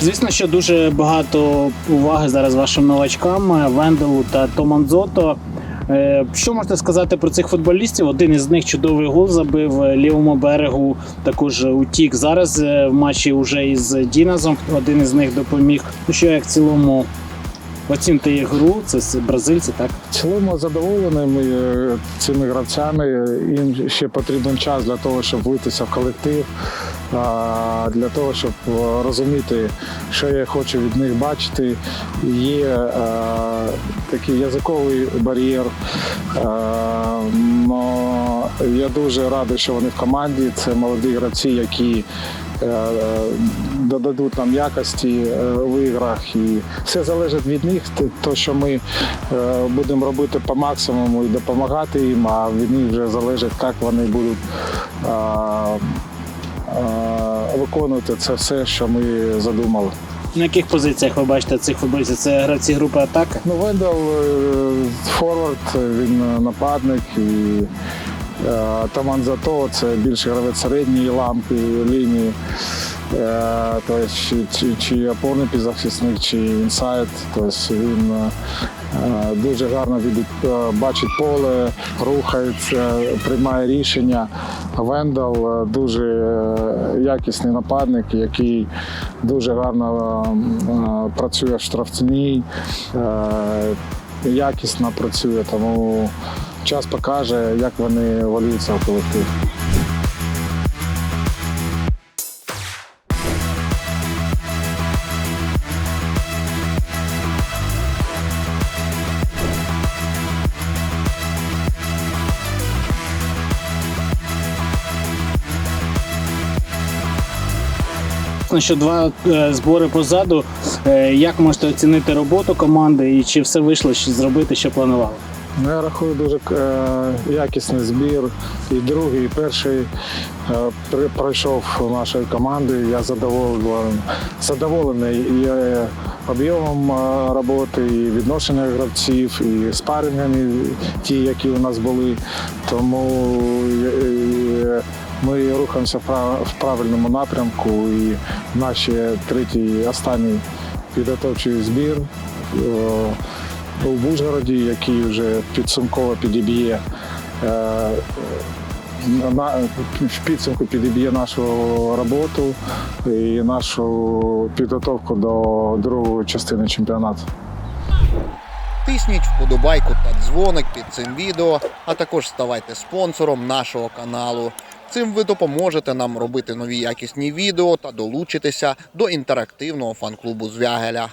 Звісно, що дуже багато уваги зараз вашим новачкам е, Венделу та Томанзото. Е, Що можете сказати про цих футболістів? Один із них чудовий гол забив е, лівому берегу. Також утік зараз в матчі вже із Діназом. Один із них допоміг. Ну що як в цілому оцінити їх гру? Це бразильці, так? В цілому задоволеними е, цими гравцями. Їм ще потрібен час для того, щоб витися в колектив, для того, щоб е, розуміти, що я хочу від них бачити. Є е, такий язиковий бар'єр. Е, я дуже радий, що вони в команді. Це молоді гравці, які додадуть нам якості в іграх. І все залежить від них, то, що ми будемо робити по максимуму і допомагати їм, а від них вже залежить, як вони будуть виконувати це все, що ми задумали. На яких позиціях ви бачите цих футболістів? Це гравці групи атаки? Ну, Вендел е, форвард, він е, нападник і е, Таман Зато це більше гравець середньої ламки лінії. Е, Тобто, чи, чи, чи опорний півзахисник, чи інсайд. Тобто він е, е, дуже гарно е, бачить поле, рухається, приймає рішення. Вендел е, дуже е, якісний нападник, який дуже гарно е, працює в штрафній, е, якісно працює, тому час покаже, як вони валюються в колектив. Звісно, що два е, збори позаду. Е, Як можете оцінити роботу команди і чи все вийшло що зробити, що планували? Ну, я рахую дуже е, якісний збір. І другий, і перший пройшов нашої команди. Я задоволений, задоволений і об'ємом роботи, і відношення гравців, і спарингами, ті, які у нас були. Тому ми рухаємося в правильному напрямку. І наш третій, останній підготовчий збір. е, у Бужгороді, який вже підсумково підіб'є е, в підсумку підіб'є нашу роботу і нашу підготовку до другої частини чемпіонату. Тисніть вподобайку та дзвоник під цим відео, а також ставайте спонсором нашого каналу. Цим ви допоможете нам робити нові якісні відео та долучитися до інтерактивного фан-клубу Звягеля.